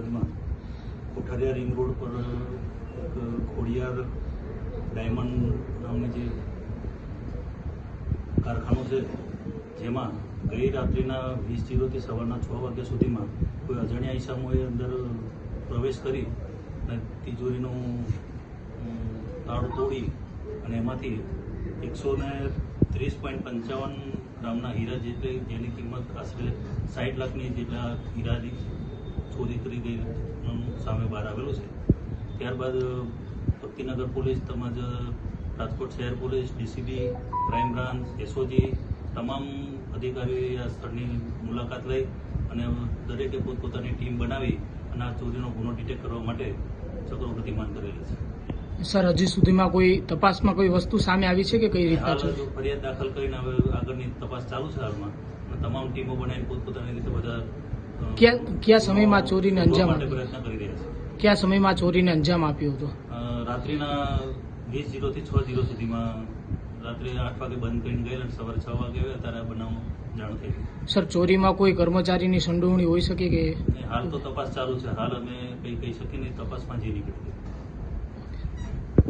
ફરિયાદમાં કોઠારિયા ring road પર Khodiyar diamond નામની જે કારખાનું છે, જેમાં ગઈ રાત્રિના વીસ જીરોથી સવારના છ વાગ્યા સુધીમાં કોઈ અજાણ્યા ઈસમોએ અંદર પ્રવેશ કરી અને તિજોરીનું તાળું તોડી અને એમાંથી એકસો ને ત્રીસ પોઈન્ટ પંચાવન ગ્રામના હીરા જેટલી, જેની કિંમત આશરે સાઠ લાખની જેટલા હીરાની કરી ગઈ સામે બહાર આવેલું છે. ત્યારબાદ ભક્તિનગર પોલીસ તેમજ રાજકોટ શહેર police DCB crime branch SOG તમામ અધિકારીઓએ આ સ્થળની મુલાકાત લઈ અને દરેકે પોતપોતાની ટીમ બનાવી અને આ ચોરીનો ગુનો ડિટેક્ટ કરવા માટે ચક્રો ગતિમાન કરેલી છે. સર હજી સુધીમાં કોઈ તપાસમાં કોઈ વસ્તુ સામે આવી છે કે કઈ રીતના ફરિયાદ દાખલ કરીને હવે આગળની તપાસ ચાલુ છે હાલમાં તમામ ટીમો બનાવીને પોતપોતાની રીતે ક્યાં ક્યાં સમયમાં ચોરીને અંજામ પ્રયત્ન કરી રહ્યા છે. કયા સમયમાં ચોરીને અંજામ આપ્યો હતો? રાત્રિના વીસ જીરોથી છ જીરો સુધીમાં રાત્રે આઠ વાગે બંધ કરીને ગયેલા સવારે છ વાગે આવ્યા ત્યારે બનાવ જાણ થઈ સર ચોરીમાં કોઈ કર્મચારીની સંડોવણી હોઈ શકે કે? હાલ તો તપાસ ચાલુ છે. હાલ અમે કંઈ કહી શકીએ નહીં તપાસમાં જે નીકળી